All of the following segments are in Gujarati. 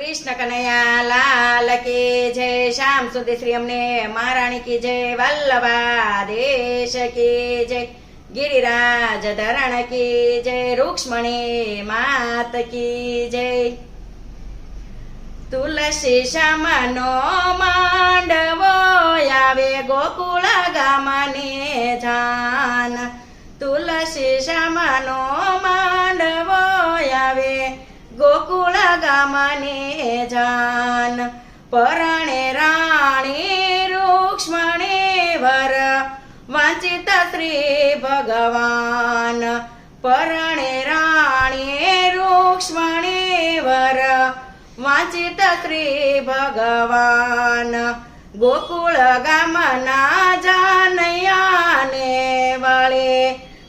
કૃષ્ણ કનૈયા, લાલ કી જય, શ્યામ સુધી શ્રી અમને, મહારાણી કી જય, વલ્લભા દેશ કી જય, ગિરિરાજ ધરણ કી જય, રૂક્ષ્મણી માત કી જય. તુલસી શ્યામનો માંડવો આવે ગોકુળ ગામને જાન. તુલસી શ્યામનો ગોકુળ ગામને જાન પરણે રાણી રૂક્ષ્મણી વર વાંચિત શ્રી ભગવાન પરણે રાણી રૂક્ષ્મણી વર વાંચિત શ્રી ભગવાન ગોકુળ ગામના જાનયાને વળે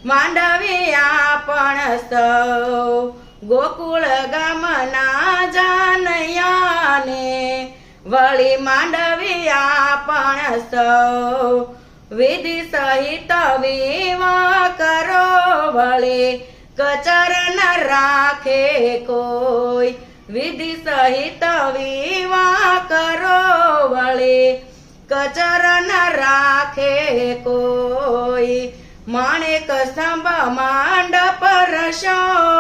માંડવ્યા પણ સૌ ગોકુળ ગામના જાનયાને વળી માંડવ્યા પણ સૌ વિધિ સહિત વિવા કરો. વળી કચર ન રાખે કોઈ. વિધિ સહિત વિવા કરો. વળી કચર ન રાખે કોઈ. માણેક સ્તંભ માંડપ રસો.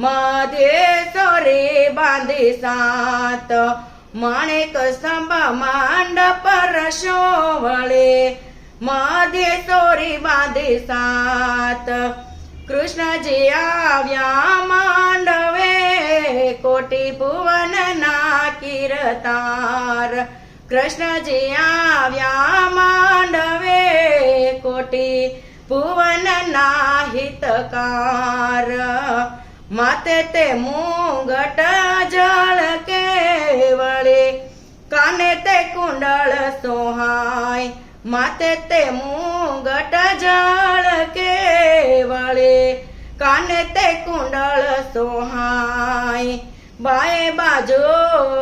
મધ્યેશ્વરી બાંધી સાત. માણેક સ્તંભ માંડપ રસો વળે. મધ્યેશ્વરી બાંધી સાત. કૃષ્ણજી આવ્યા માંડવે, કોટી ભુવન ના કીર્તાર કૃષ્ણજી આવ્યા માંડવે, કોટી ભુવન ના હિતકાર માતે તે મુંગટ જળ કેવળે કાને તે કુંડળ સોહાય માતે તે મુંગટ જળ કેવળે કાને તે કુંડળ સોહાય, બાએ બાજુ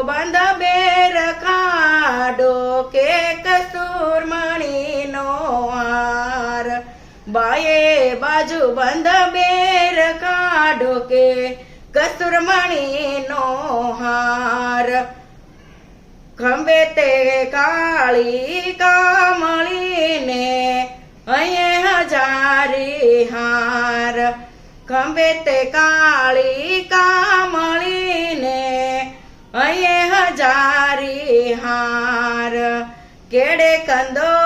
બંધ બેર ખાડો કે કસૂરમણી નો હાર, બાએ બાજુ બંધ બેર કાઢો કે કસૂરમણી નો હાર. ખંભે તે કાળી કામળીને અહીં હજારી હાર. ખંભે તે કાળી કામળીને અહીં હજારી હાર. કેડે કંદોરો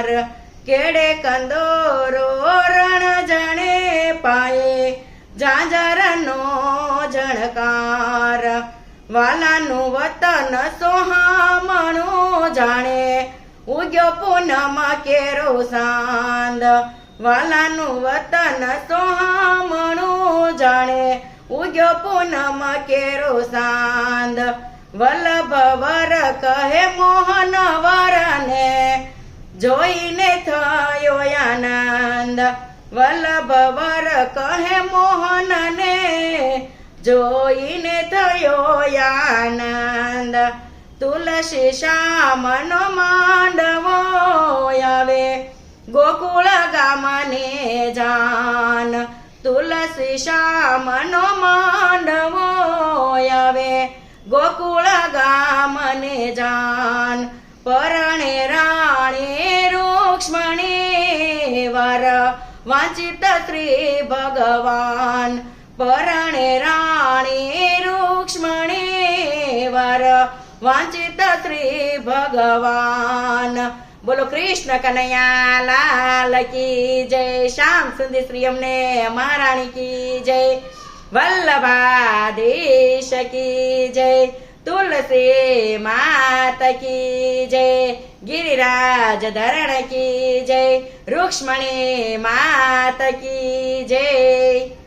જણકાર કેડે કંદોરો રણ જણે પાયે, જાંજરનો જણકાર વાલાનું વતન સોહામણું જાણે, ઉગ્યો પૂનમ કેરો સાંદ. વાલાનું વતન સોહામણું જાણે, ઉગ્યો પૂનમ કેરો સાંદ. વલ્લભ વર કહે મોહન જોઈને થયો આનંદ. વલ્લભ વર કહે મોહનને, જોઈને થયો આનંદ. તુલસી શ્યામનો માંડવો આવે, ગોકુળ ગામને જાન. તુલસી શ્યામનો માંડવો આવે, ગોકુળ ગામને જાન. પરણે રાણી રૂક્ષ્મણી વર વાંચિત શ્રી ભગવાન. પરણે રાણી રૂક્ષ્મણે વર વાંચિત શ્રી ભગવાન. બોલો કૃષ્ણ કનૈયા, લાલ કી જય, શ્યામ સુંદર શ્રી અમને મહારાણી કી જય. વલ્લભાદેશ કી જય, તુલસી માત કી જય. ગિરિરાજ ધરણ કી જય રૂક્ષ્મણી માત કી જય.